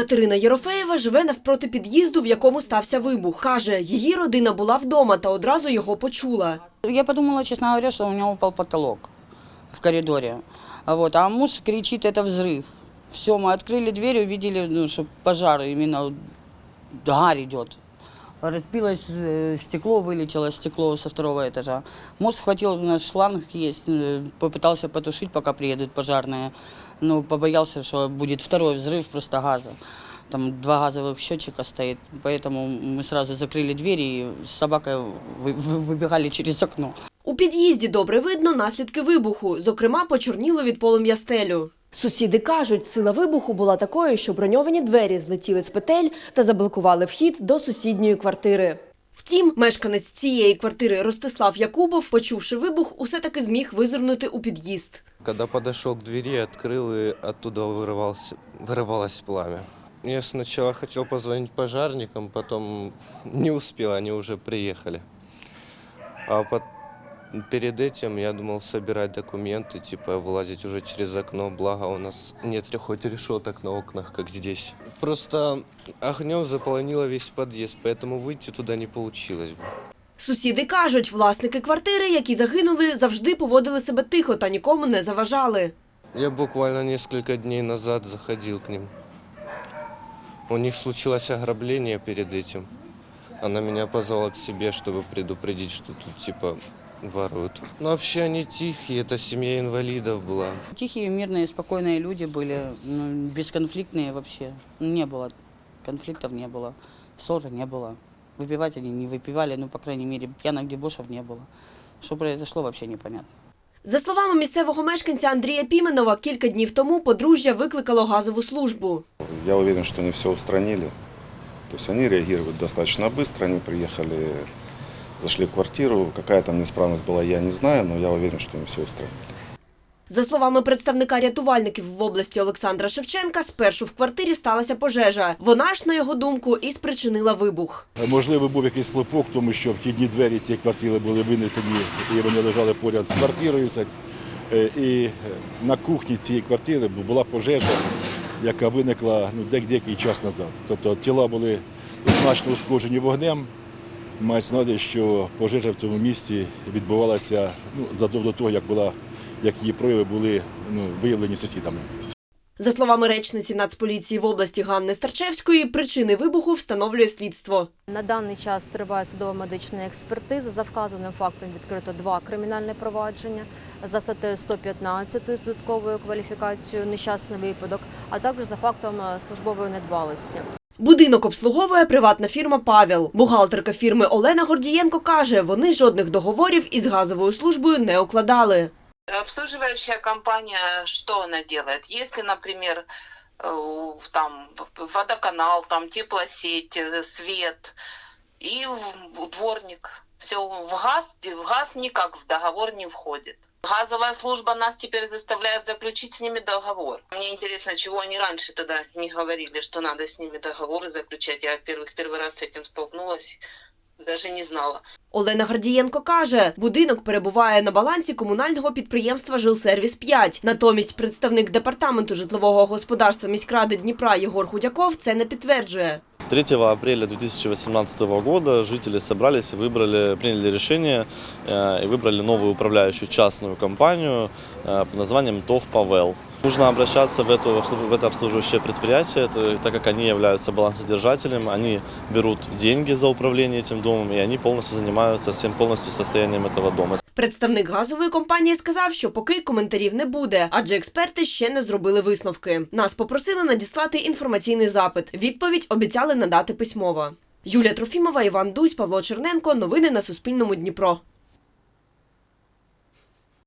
Катерина Єрофеєва живе навпроти під'їзду, в якому стався вибух. Каже, її родина була вдома та одразу його почула. Я подумала, честно говоря, что у него упал потолок в коридоре. А Вот. А муж кричит, это взрыв. Все, мы открыли дверь, увидели, ну, что пожар, именно гарь идет. Разбилось э, стекло, вылетело стекло со второго этажа. Муж схватил, у нас шланг есть, э, попытался потушить, пока приедут пожарные. Но побоялся, что будет второй взрыв просто газа. Там два газовых счетчика стоит, поэтому мы сразу закрыли двери и с собакой вы- вы- выбегали через окно. У під'їзді добре видно наслідки вибуху. Зокрема, почорніло від полум'я стелю. Сусіди кажуть, сила вибуху була такою, що броньовані двері злетіли з петель та заблокували вхід до сусідньої квартири. Втім, мешканець цієї квартири Ростислав Якубов, почувши вибух, усе таки зміг визирнути у під'їзд. Когда подошел к двери, открыл, и оттуда вырывался, вырывалось пламя. Я сначала хотел позвонить пожарникам, потом не успел, они уже приехали. А пот- перед этим я думал собирать документы, типа вылазить уже через окно, благо у нас нет хоть решеток на окнах, как здесь. Просто огнем заполонило весь подъезд, поэтому выйти туда не получилось бы. Сусіди кажуть, власники квартири, які загинули, завжди поводили себе тихо та нікому не заважали. Я буквально несколько дней назад заходил к ним. У них случилось ограбление перед этим. Она меня позвала к себе, чтобы предупредить, что тут типа воруют. Но вообще они тихие, это семья инвалидов была. Тихие, мирные, спокойные люди были, ну, бесконфликтные вообще. Ну, Не было конфликтов, не было, ссоры не было. Выпивать они не выпивали, ну, по крайней мере, пьяных дебошев не было. Что произошло, вообще непонятно. За словами місцевого мешканця Андрія Піменова, кілька днів тому подружжя викликало газову службу. Я уверен, что они все устранили. То есть они реагируют достаточно быстро. Они приехали, зашли в квартиру. Какая там неисправность была, я не знаю, но я уверен, что они все устранили. За словами представника рятувальників в області Олександра Шевченка, спершу в квартирі сталася пожежа. Вона ж, на його думку, і спричинила вибух. Можливо, був якийсь слупок, тому що вхідні двері цієї квартири були винесені і вони лежали поряд з квартирою. Е, І на кухні цієї квартири була пожежа, яка виникла ну, деякий час назад. Тобто тіла були значно ушкоджені вогнем. Мається на що пожежа в цьому місці відбувалася ну, задовго до того, як, була, як її прояви були ну, виявлені сусідами. За словами речниці Нацполіції в області Ганни Старчевської, причини вибуху встановлює слідство. На даний час триває судово-медична експертиза. За вказаним фактом відкрито два кримінальні провадження за статтею 115 з додатковою кваліфікацією нещасний випадок, а також за фактом службової недбалості. Будинок обслуговує приватна фірма Павел. Бухгалтерка фірми Олена Гордієнко каже, вони жодних договорів із газовою службою не укладали. Обслуживающая компания, что она делает? Если, например, э, там водоканал, там теплосеть, э, свет и в- дворник, все в газ, в газ никак в договор не входит. Газовая служба нас теперь заставляет заключить с ними договор. Мне интересно, чего они раньше тогда не говорили, что надо с ними договоры заключать. Я первых первый раз с этим столкнулась, даже не знала. Олена Гордієнко каже, будинок перебуває на балансі комунального підприємства Жилсервіс 5 Натомість представник департаменту житлового господарства міськради Дніпра Єгор Худяков це не підтверджує. 3 апреля 2018 года жители собрались и выбрали, приняли решение э, и выбрали новую управляющую частную компанию э, под названием ТОВ Павел. Нужно обращаться в, эту, в это обслуживающее предприятие, это- так как они являются балансодержателем, они берут деньги за управление этим домом, и они полностью занимаются всем полностью состоянием этого дома. Представник газової компанії сказав, що поки коментарів не буде, адже експерти ще не зробили висновки. Нас попросили надіслати інформаційний запит. Відповідь обіцяли надати письмово. Юлія Трофімова, Іван Дусь, Павло Черненко. Новини на Суспільному Дніпро.